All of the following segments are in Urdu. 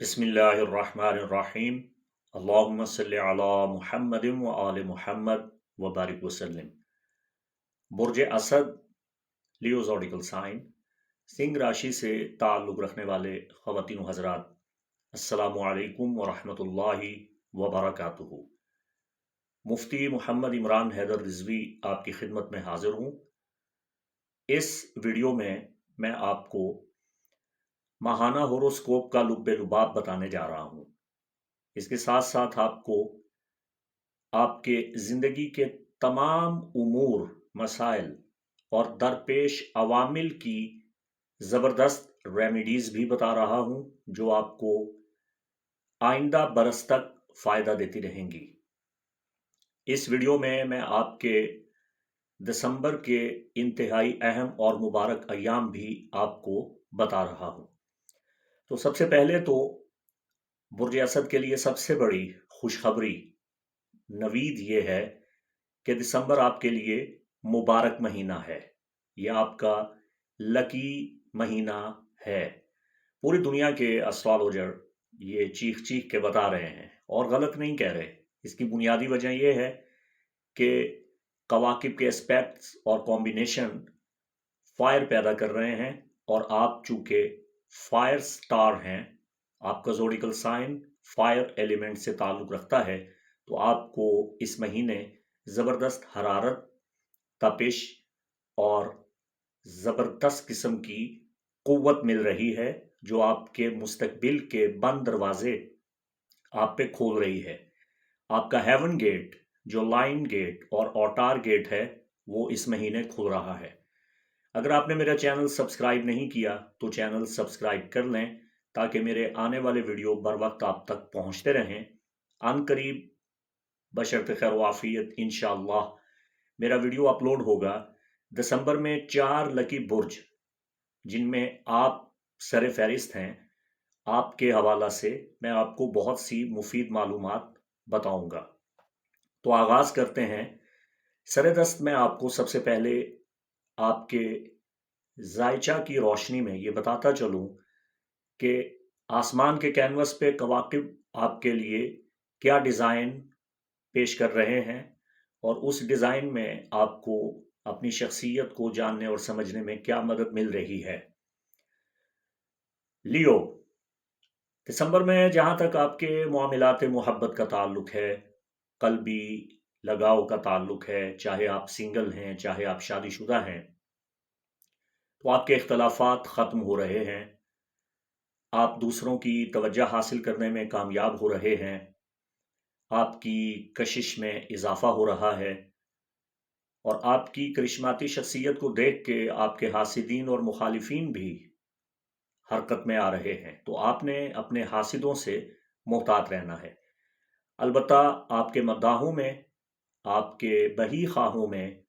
بسم اللہ الرحمن الرحیم۔ اللہم صلی علی محمد و آل محمد وبارک وسلم۔ برج اسد، لیوزوڈیکل سائن۔ سنگھ راشی سے تعلق رکھنے والے خواتین و حضرات۔ السلام علیکم ورحمۃ اللہ وبرکاتہ۔ مفتی محمد عمران حیدر رضوی آپ کی خدمت میں حاضر ہوں۔ اس ویڈیو میں میں آپ کو ماہانہ ہوروسکوپ کا لب لباب بتانے جا رہا ہوں۔ اس کے ساتھ ساتھ آپ کو آپ کے زندگی کے تمام امور، مسائل اور درپیش عوامل کی زبردست ریمیڈیز بھی بتا رہا ہوں، جو آپ کو آئندہ برس تک فائدہ دیتی رہیں گی۔ اس ویڈیو میں میں آپ کے دسمبر کے انتہائی اہم اور مبارک ایام بھی آپ کو بتا رہا ہوں۔ تو سب سے پہلے تو برج اسد کے لیے سب سے بڑی خوشخبری نوید یہ ہے کہ دسمبر آپ کے لیے مبارک مہینہ ہے۔ یہ آپ کا لکی مہینہ ہے۔ پوری دنیا کے اسٹرالوجر یہ چیخ چیخ کے بتا رہے ہیں اور غلط نہیں کہہ رہے۔ اس کی بنیادی وجہ یہ ہے کہ قواقب کے اسپیکٹس اور کمبینیشن فائر پیدا کر رہے ہیں اور آپ چونکہ فائر سٹار ہیں۔ آپ کا زوڈیکل سائن فائر ایلیمنٹ سے تعلق رکھتا ہے۔ تو آپ کو اس مہینے زبردست حرارت، تپش اور زبردست قسم کی قوت مل رہی ہے، جو آپ کے مستقبل کے بند دروازے آپ پہ کھول رہی ہے۔ آپ کا ہیون گیٹ جو لائن گیٹ اور اوٹار گیٹ ہے، وہ اس مہینے کھل رہا ہے۔ اگر آپ نے میرا چینل سبسکرائب نہیں کیا تو چینل سبسکرائب کر لیں تاکہ میرے آنے والے ویڈیو بر وقت آپ تک پہنچتے رہیں۔ ان قریب بشرط خیر وافیت انشاءاللہ میرا ویڈیو اپلوڈ ہوگا۔ دسمبر میں چار لکی برج، جن میں آپ سر فہرست ہیں، آپ کے حوالہ سے میں آپ کو بہت سی مفید معلومات بتاؤں گا۔ تو آغاز کرتے ہیں۔ سر دست میں آپ کو سب سے پہلے آپ کے ذائچہ کی روشنی میں یہ بتاتا چلوں کہ آسمان کے کینوس پہ کواقب آپ کے لیے کیا ڈیزائن پیش کر رہے ہیں اور اس ڈیزائن میں آپ کو اپنی شخصیت کو جاننے اور سمجھنے میں کیا مدد مل رہی ہے۔ لیو، دسمبر میں جہاں تک آپ کے معاملات محبت کا تعلق ہے، قلبی لگاؤ کا تعلق ہے، چاہے آپ سنگل ہیں، چاہے آپ شادی شدہ ہیں۔ تو آپ کے اختلافات ختم ہو رہے ہیں۔ آپ دوسروں کی توجہ حاصل کرنے میں کامیاب ہو رہے ہیں۔ آپ کی کشش میں اضافہ ہو رہا ہے۔ اور آپ کی کرشماتی شخصیت کو دیکھ کے آپ کے حاسدین اور مخالفین بھی حرکت میں آ رہے ہیں۔ تو آپ نے اپنے حاسدوں سے محتاط رہنا ہے۔ البتہ آپ کے مداحوں میں آپ کے بہی خواہوں میں،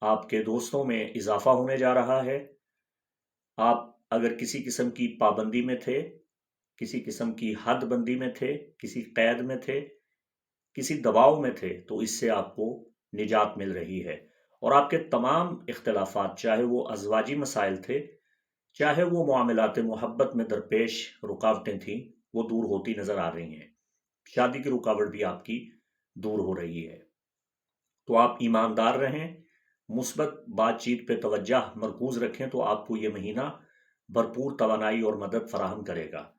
آپ کے دوستوں میں اضافہ ہونے جا رہا ہے۔ آپ اگر کسی قسم کی پابندی میں تھے، کسی قسم کی حد بندی میں تھے، کسی قید میں تھے، کسی دباؤ میں تھے، تو اس سے آپ کو نجات مل رہی ہے۔ اور آپ کے تمام اختلافات، چاہے وہ ازواجی مسائل تھے، چاہے وہ معاملات محبت میں درپیش رکاوٹیں تھیں، وہ دور ہوتی نظر آ رہی ہیں۔ شادی کی رکاوٹ بھی آپ کی دور ہو رہی ہے۔ تو آپ ایماندار رہیں، مثبت بات چیت پہ توجہ مرکوز رکھیں تو آپ کو یہ مہینہ بھرپور توانائی اور مدد فراہم کرے گا۔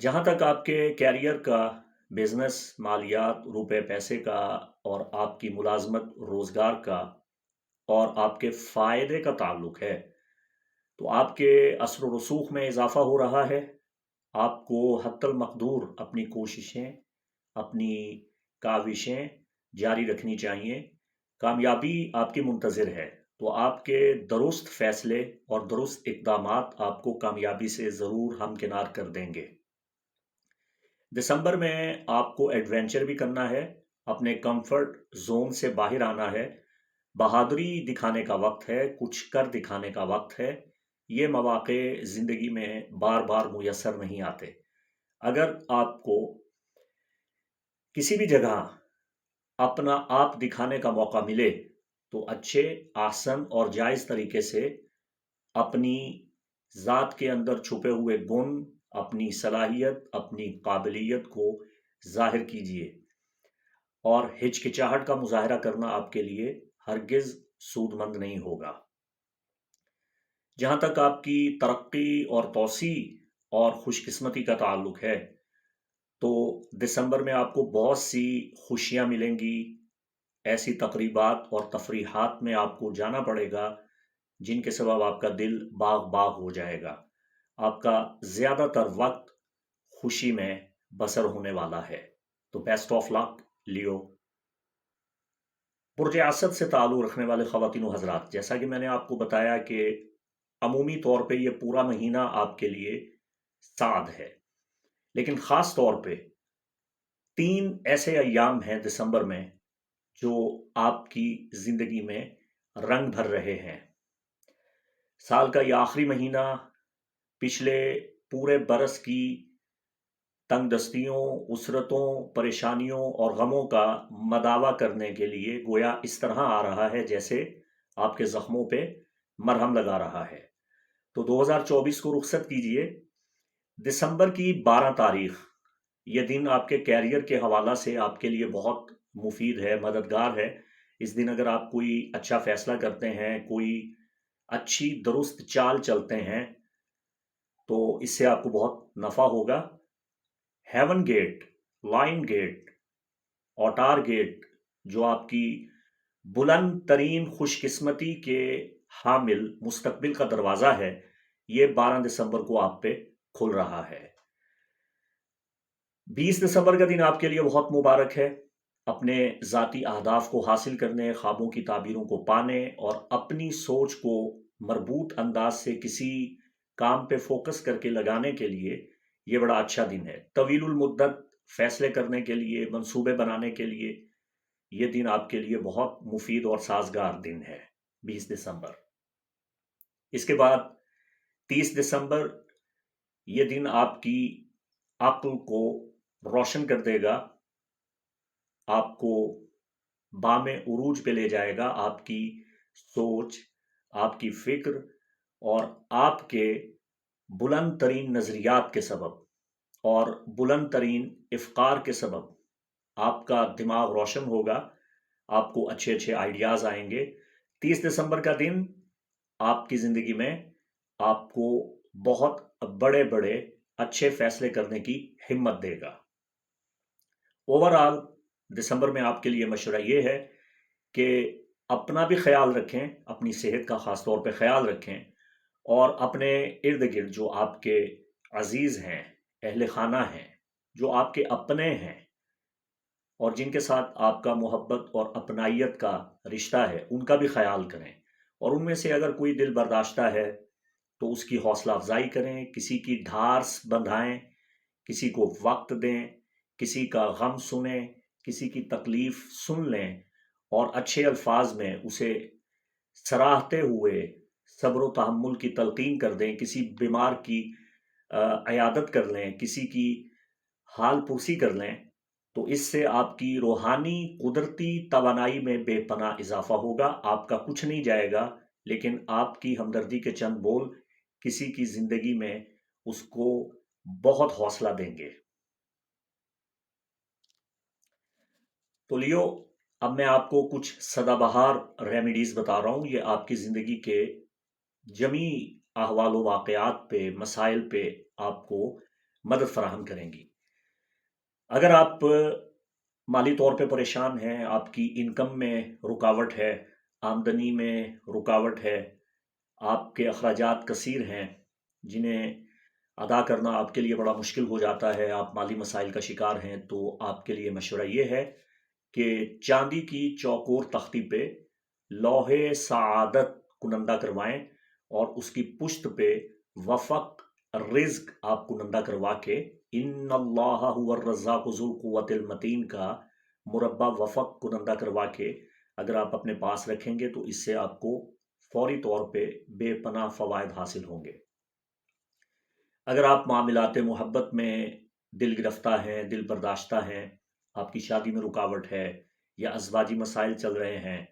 جہاں تک آپ کے کیریئر کا، بزنس، مالیات، روپے، پیسے کا اور آپ کی ملازمت، روزگار کا اور آپ کے فائدے کا تعلق ہے، تو آپ کے اثر و رسوخ میں اضافہ ہو رہا ہے۔ آپ کو حت المقدور اپنی کوششیں، اپنی کاوشیں جاری رکھنی چاہیے۔ کامیابی آپ کی منتظر ہے۔ تو آپ کے درست فیصلے اور درست اقدامات آپ کو کامیابی سے ضرور ہمکنار کر دیں گے۔ دسمبر میں آپ کو ایڈونچر بھی کرنا ہے۔ اپنے کمفرٹ زون سے باہر آنا ہے۔ بہادری دکھانے کا وقت ہے، کچھ کر دکھانے کا وقت ہے۔ یہ مواقع زندگی میں بار بار میسر نہیں آتے۔ اگر آپ کو کسی بھی جگہ اپنا آپ دکھانے کا موقع ملے تو اچھے، آسن اور جائز طریقے سے اپنی ذات کے اندر چھپے ہوئے گن، اپنی صلاحیت، اپنی قابلیت کو ظاہر کیجیے اور ہچکچاہٹ کا مظاہرہ کرنا آپ کے لیے ہرگز سود مند نہیں ہوگا۔ جہاں تک آپ کی ترقی اور توسیع اور خوش قسمتی کا تعلق ہے تو دسمبر میں آپ کو بہت سی خوشیاں ملیں گی۔ ایسی تقریبات اور تفریحات میں آپ کو جانا پڑے گا جن کے سبب آپ کا دل باغ باغ ہو جائے گا۔ آپ کا زیادہ تر وقت خوشی میں بسر ہونے والا ہے۔ تو بیسٹ آف لک لیو۔ برج اسد سے تعلق رکھنے والے خواتین و حضرات، جیسا کہ میں نے آپ کو بتایا کہ عمومی طور پہ یہ پورا مہینہ آپ کے لیے سعد ہے۔ لیکن خاص طور پہ تین ایسے ایام ہیں دسمبر میں جو آپ کی زندگی میں رنگ بھر رہے ہیں۔ سال کا یہ آخری مہینہ پچھلے پورے برس کی تنگ دستیوں، اسرتوں، پریشانیوں اور غموں کا مداوع کرنے کے لیے گویا اس طرح آ رہا ہے جیسے آپ کے زخموں پہ مرہم لگا رہا ہے۔ تو دو ہزار چوبیس کو رخصت کیجیے۔ دسمبر کی بارہ تاریخ، یہ دن آپ کے کیریئر کے حوالہ سے آپ کے لیے بہت مفید ہے، مددگار ہے۔ اس دن اگر آپ کوئی اچھا فیصلہ کرتے ہیں، کوئی اچھی درست چال چلتے ہیں، تو اس سے آپ کو بہت نفع ہوگا۔ ہیون گیٹ، لائن گیٹ، اوٹار گیٹ، جو آپ کی بلند ترین خوش قسمتی کے حامل مستقبل کا دروازہ ہے، یہ بارہ دسمبر کو آپ پہ کھل رہا ہے۔ بیس دسمبر کا دن آپ کے لیے بہت مبارک ہے۔ اپنے ذاتی اہداف کو حاصل کرنے، خوابوں کی تعبیروں کو پانے اور اپنی سوچ کو مربوط انداز سے کسی کام پہ فوکس کر کے لگانے کے لیے یہ بڑا اچھا دن ہے۔ طویل المدت فیصلے کرنے کے لیے، منصوبے بنانے کے لیے یہ دن آپ کے لیے بہت مفید اور سازگار دن ہے۔ بیس دسمبر۔ اس کے بعد تیس دسمبر یہ دن آپ کی عقل کو روشن کر دے گا، آپ کو بام عروج پہ لے جائے گا، آپ کی سوچ، آپ کی فکر اور آپ کے بلند ترین نظریات کے سبب اور بلند ترین افقار کے سبب آپ کا دماغ روشن ہوگا، آپ کو اچھے اچھے آئیڈیاز آئیں گے۔ تیس دسمبر کا دن آپ کی زندگی میں آپ کو بہت بڑے بڑے اچھے فیصلے کرنے کی ہمت دے گا۔ اوور آل دسمبر میں آپ کے لیے مشورہ یہ ہے کہ اپنا بھی خیال رکھیں، اپنی صحت کا خاص طور پہ خیال رکھیں اور اپنے ارد گرد جو آپ کے عزیز ہیں، اہل خانہ ہیں، جو آپ کے اپنے ہیں اور جن کے ساتھ آپ کا محبت اور اپنائیت کا رشتہ ہے، ان کا بھی خیال کریں۔ اور ان میں سے اگر کوئی دل برداشتہ ہے تو اس کی حوصلہ افزائی کریں، کسی کی ڈھارس بندھائیں، کسی کو وقت دیں، کسی کا غم سنیں، کسی کی تکلیف سن لیں اور اچھے الفاظ میں اسے سراہتے ہوئے صبر و تحمل کی تلقین کر دیں، کسی بیمار کی عیادت کر لیں، کسی کی حال پرسی کر لیں، تو اس سے آپ کی روحانی قدرتی توانائی میں بے پناہ اضافہ ہوگا، آپ کا کچھ نہیں جائے گا، لیکن آپ کی ہمدردی کے چند بول کسی کی زندگی میں اس کو بہت حوصلہ دیں گے۔ تو لیو، اب میں آپ کو کچھ سدا بہار ریمیڈیز بتا رہا ہوں۔ یہ آپ کی زندگی کے جمی احوال و واقعات پہ، مسائل پہ آپ کو مدد فراہم کریں گی۔ اگر آپ مالی طور پہ پریشان ہیں، آپ کی انکم میں رکاوٹ ہے، آمدنی میں رکاوٹ ہے آپ کے اخراجات کثیر ہیں، جنہیں ادا کرنا آپ کے لیے بڑا مشکل ہو جاتا ہے، آپ مالی مسائل کا شکار ہیں، تو آپ کے لیے مشورہ یہ ہے کہ چاندی کی چوکور تختی پہ لوہے سعادت کنندہ کروائیں اور اس کی پشت پہ وفق رزق آپ کنندہ کروا کے ان اللہ الرزاق ذو القوت المتین کا مربع وفق کنندہ کروا کے اگر آپ اپنے پاس رکھیں گے تو اس سے آپ کو فوری طور پہ بے پناہ فوائد حاصل ہوں گے۔ اگر آپ معاملات محبت میں دل گرفتہ ہیں، دل برداشتہ ہیں، آپ کی شادی میں رکاوٹ ہے یا ازواجی مسائل چل رہے ہیں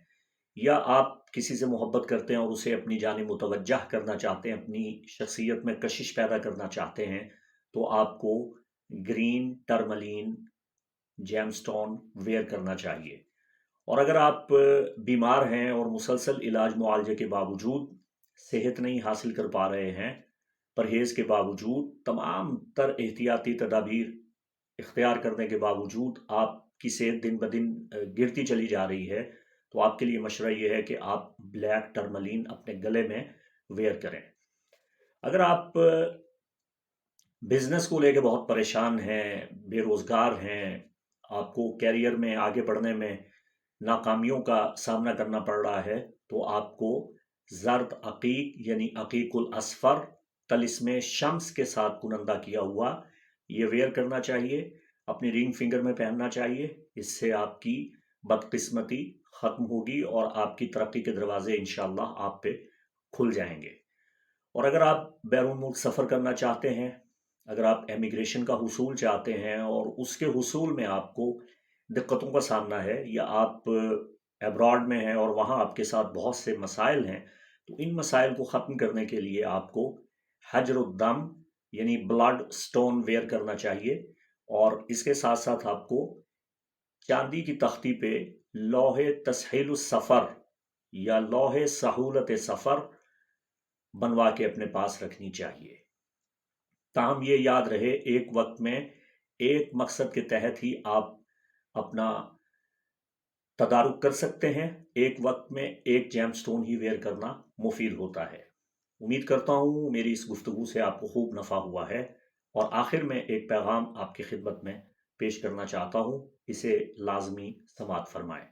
یا آپ کسی سے محبت کرتے ہیں اور اسے اپنی جانب متوجہ کرنا چاہتے ہیں، اپنی شخصیت میں کشش پیدا کرنا چاہتے ہیں، تو آپ کو گرین، ٹرملین، جیم سٹون ویئر کرنا چاہیے۔ اور اگر آپ بیمار ہیں اور مسلسل علاج معالجے کے باوجود صحت نہیں حاصل کر پا رہے ہیں، پرہیز کے باوجود تمام تر احتیاطی تدابیر اختیار کرنے کے باوجود آپ کی صحت دن بدن گرتی چلی جا رہی ہے، تو آپ کے لیے مشورہ یہ ہے کہ آپ بلیک ٹرملین اپنے گلے میں ویئر کریں۔ اگر آپ بزنس کو لے کے بہت پریشان ہیں، بے روزگار ہیں، آپ کو کیریئر میں آگے بڑھنے میں ناکامیوں کا سامنا کرنا پڑ رہا ہے، تو آپ کو زرد عقیق یعنی عقیق الاسفر تلس میں شمس کے ساتھ کنندہ کیا ہوا، یہ ویئر کرنا چاہیے، اپنی رنگ فنگر میں پہننا چاہیے، اس سے آپ کی بدقسمتی ختم ہوگی اور آپ کی ترقی کے دروازے انشاءاللہ آپ پہ کھل جائیں گے۔ اور اگر آپ بیرون ملک سفر کرنا چاہتے ہیں، اگر آپ امیگریشن کا حصول چاہتے ہیں اور اس کے حصول میں آپ کو دقتوں کا سامنا ہے یا آپ ایبراڈ میں ہیں اور وہاں آپ کے ساتھ بہت سے مسائل ہیں، تو ان مسائل کو ختم کرنے کے لیے آپ کو حجر الدم یعنی بلڈ سٹون ویئر کرنا چاہیے اور اس کے ساتھ ساتھ آپ کو چاندی کی تختی پہ لوہے تسہیل السفر یا لوہے سہولت سفر بنوا کے اپنے پاس رکھنی چاہیے۔ تاہم یہ یاد رہے، ایک وقت میں ایک مقصد کے تحت ہی آپ اپنا تدارک کر سکتے ہیں۔ ایک وقت میں ایک جیم سٹون ہی ویئر کرنا مفید ہوتا ہے۔ امید کرتا ہوں میری اس گفتگو سے آپ کو خوب نفع ہوا ہے۔ اور آخر میں ایک پیغام آپ کی خدمت میں پیش کرنا چاہتا ہوں۔ اسے لازمی سماعت فرمائیں۔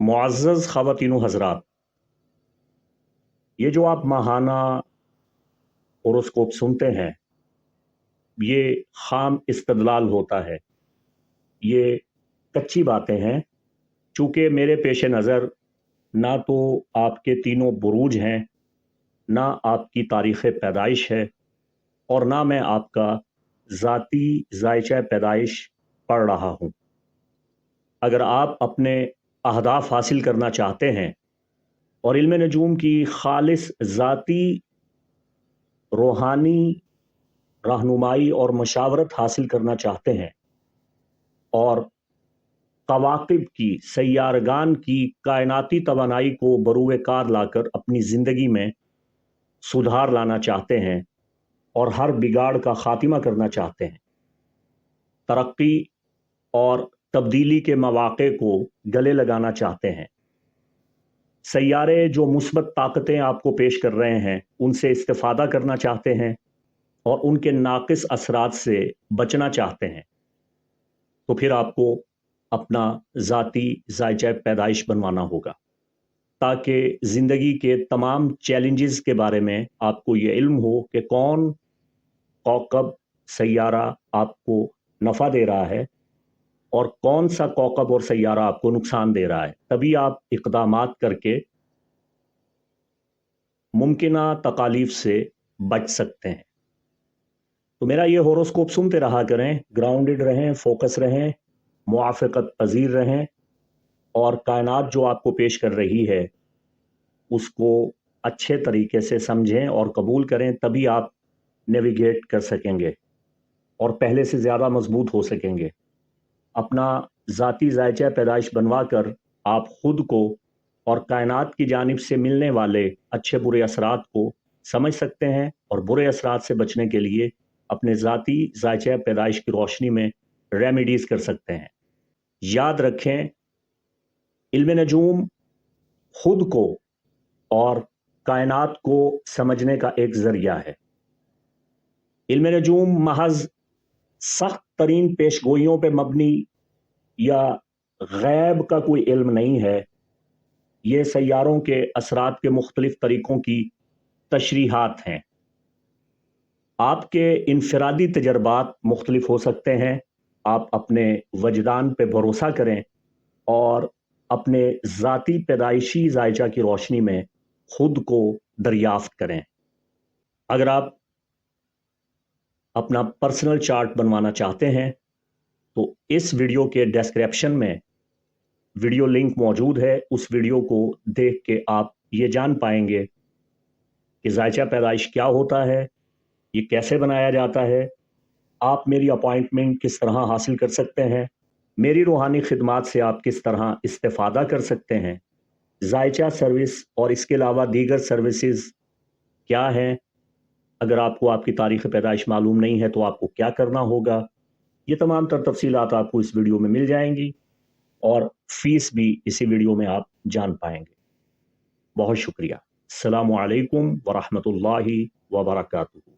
معزز خواتین و حضرات، یہ جو آپ ماہانہ اوروسکوپ سنتے ہیں، یہ خام استدلال ہوتا ہے۔ یہ کچی باتیں ہیں۔ چونکہ میرے پیش نظر نہ تو آپ کے تینوں بروج ہیں، نہ آپ کی تاریخ پیدائش ہے، اور نہ میں آپ کا ذاتی ذائچہ پیدائش پڑھ رہا ہوں۔ اگر آپ اپنے اہداف حاصل کرنا چاہتے ہیں اور علم نجوم کی خالص ذاتی، روحانی رہنمائی اور مشاورت حاصل کرنا چاہتے ہیں اور قواقب کی، سیارگان کی کائناتی توانائی کو بروئے کار لا کر اپنی زندگی میں سدھار لانا چاہتے ہیں اور ہر بگاڑ کا خاتمہ کرنا چاہتے ہیں۔ ترقی اور تبدیلی کے مواقع کو گلے لگانا چاہتے ہیں۔ سیارے جو مثبت طاقتیں آپ کو پیش کر رہے ہیں، ان سے استفادہ کرنا چاہتے ہیں اور ان کے ناقص اثرات سے بچنا چاہتے ہیں۔ تو پھر آپ کو اپنا ذاتی ذائچہ پیدائش بنوانا ہوگا، تاکہ زندگی کے تمام چیلنجز کے بارے میں آپ کو یہ علم ہو کہ کون کوکب سیارہ آپ کو نفع دے رہا ہے اور کون سا کوکب اور سیارہ آپ کو نقصان دے رہا ہے۔ تبھی آپ اقدامات کر کے ممکنہ تکالیف سے بچ سکتے ہیں۔ تو میرا یہ ہوروسکوپ سنتے رہا کریں گراؤنڈڈ رہیں فوکس رہیں۔ موافقت پذیر رہیں اور کائنات جو آپ کو پیش کر رہی ہے، اس کو اچھے طریقے سے سمجھیں اور قبول کریں، تبھی آپ نیویگیٹ کر سکیں گے اور پہلے سے زیادہ مضبوط ہو سکیں گے۔ اپنا ذاتی ذائچہ پیدائش بنوا کر آپ خود کو اور کائنات کی جانب سے ملنے والے اچھے برے اثرات کو سمجھ سکتے ہیں اور برے اثرات سے بچنے کے لیے اپنے ذاتی ذائچہ پیدائش کی روشنی میں ریمیڈیز کر سکتے ہیں۔ یاد رکھیں، علم نجوم خود کو اور کائنات کو سمجھنے کا ایک ذریعہ ہے۔ علم نجوم محض سخت ترین پیش گوئیوں پہ مبنی یا غیب کا کوئی علم نہیں ہے، یہ سیاروں کے اثرات کے مختلف طریقوں کی تشریحات ہیں۔ آپ کے انفرادی تجربات مختلف ہو سکتے ہیں۔ آپ اپنے وجدان پہ بھروسہ کریں اور اپنے ذاتی پیدائشی ذائچہ کی روشنی میں خود کو دریافت کریں۔ اگر آپ اپنا پرسنل چارٹ بنوانا چاہتے ہیں، تو اس ویڈیو کے ڈسکرپشن میں ویڈیو لنک موجود ہے۔ اس ویڈیو کو دیکھ کے آپ یہ جان پائیں گے کہ ذائچہ پیدائش کیا ہوتا ہے، یہ کیسے بنایا جاتا ہے آپ میری اپوائنٹمنٹ کس طرح حاصل کر سکتے ہیں؟ میری روحانی خدمات سے آپ کس طرح استفادہ کر سکتے ہیں؟ ذائچہ سروس اور اس کے علاوہ دیگر سروسز کیا ہیں؟ اگر آپ کو آپ کی تاریخ پیدائش معلوم نہیں ہے تو آپ کو کیا کرنا ہوگا؟ یہ تمام تر تفصیلات آپ کو اس ویڈیو میں مل جائیں گی اور فیس بھی اسی ویڈیو میں آپ جان پائیں گے۔ بہت شکریہ۔ السلام علیکم ورحمۃ اللہ وبرکاتہ۔